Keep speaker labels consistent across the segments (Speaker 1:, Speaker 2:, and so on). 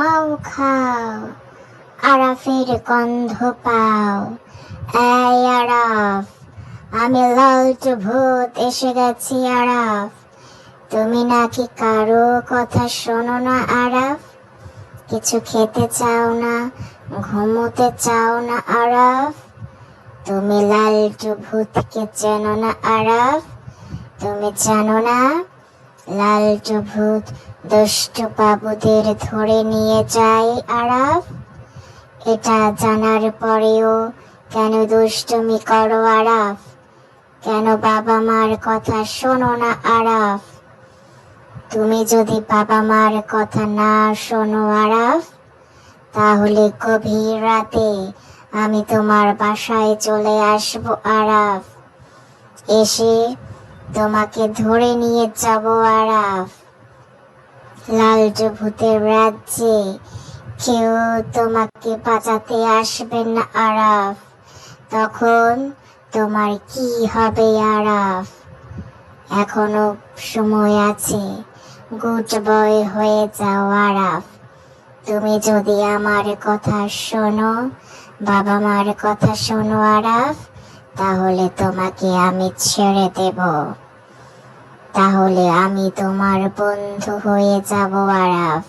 Speaker 1: মাও খাও। আরাফের গন্ধ পাও। এই আরাফ, আমি লালটু ভূত, এসে গেছি আরাফ। তুমি নাকি কারও কথা শোনো না আরাফ? কিছু খেতে চাও না, ঘুমোতে চাও না আরাফ? তুমি লালটু ভূতকে চেনো না আরাফ? তুমি জানো না লালটু ভূত দুষ্টু বাবুদের ধরে নিয়ে যায় আরাফ। এটা জানার পরেও কেন দুষ্টুমি করো আরাফ? কেন বাবা মার কথা শোনো না আরাফ? তুমি যদি বাবা মার কথা না শোনো আরাফ, তাহলে গভীর রাতে আমি তোমার বাসায় চলে আসব আরাফ। এসে তোমাকে ধরে নিয়ে যাব আরাফ। লালটু ভূতের রাজ্যে কেউ তোমাকে বাঁচাতে আসবে না আরাফ। তখন তোমার কি হবে আরাফ? এখনও সময় আছে। গুড বয় হয়ে যাও আরাফ। তুমি যদি আমার কথা শোনো, বাবা মার কথা শোনো আরাফ, তাহলে তোমাকে আমি ছেড়ে দেব। তাহলে আমি তোমার বন্ধু হয়ে যাব, আরাফ।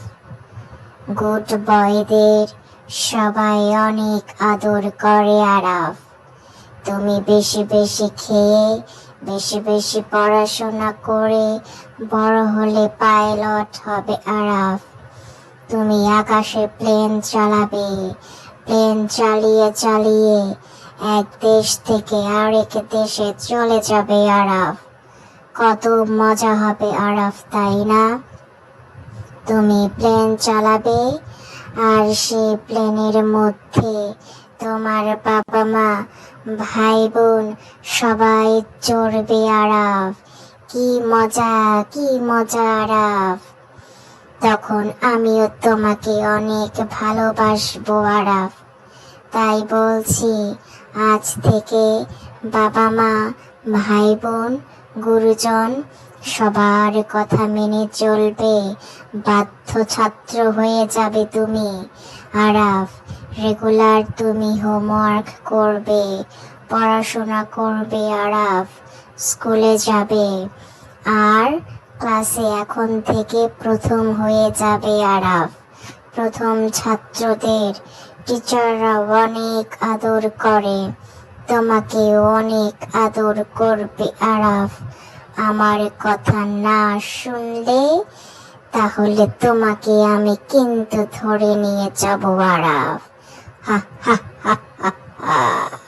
Speaker 1: গুড বয়দের সবাই অনেক আদর করে, আরাফ। তুমি বেশি বেশি খেয়ে, বেশি বেশি পড়াশোনা করে বড় হলে পাইলট হবে, আরাফ। তুমি আকাশে প্লেন চালাবে, প্লেন চালিয়ে চালিয়ে এক দেশ থেকে আরেক দেশে চলে যাবে, আরাফ। কত মজা হবে আরাফ, তাই না? তুমি প্লেন চালাবে আর সেই প্লেনের মধ্যে তোমার বাবা মা ভাই বোন সবাই চড়বে আরাফ। কি মজা কি মজা আরাফ। তখন আমিও তোমাকে অনেক ভালোবাসবো আরাফ। তাই বলছি, আজ থেকে বাবা মা ভাই বোন গুরুজন, সবার কথা মেনে চলবে, বাধ্য ছাত্র হয়ে যাবে তুমি। আরাফ, রেগুলার তুমি হোমওয়ার্ক করবে, পড়াশোনা করবে আরাফ, স্কুলে যাবে। আর ক্লাসে এখন থেকে প্রথম হয়ে যাবে আরাফ। প্রথম ছাত্রদের টিচাররা অনেক আদর করে। তোমাকে অনেক আদর করবে, আরাফ। আমার কথা না শুনলে তাহলে তোমাকে আমি কিন্তু ধরে নিয়ে যাব, আরাফ। হা হা হা হা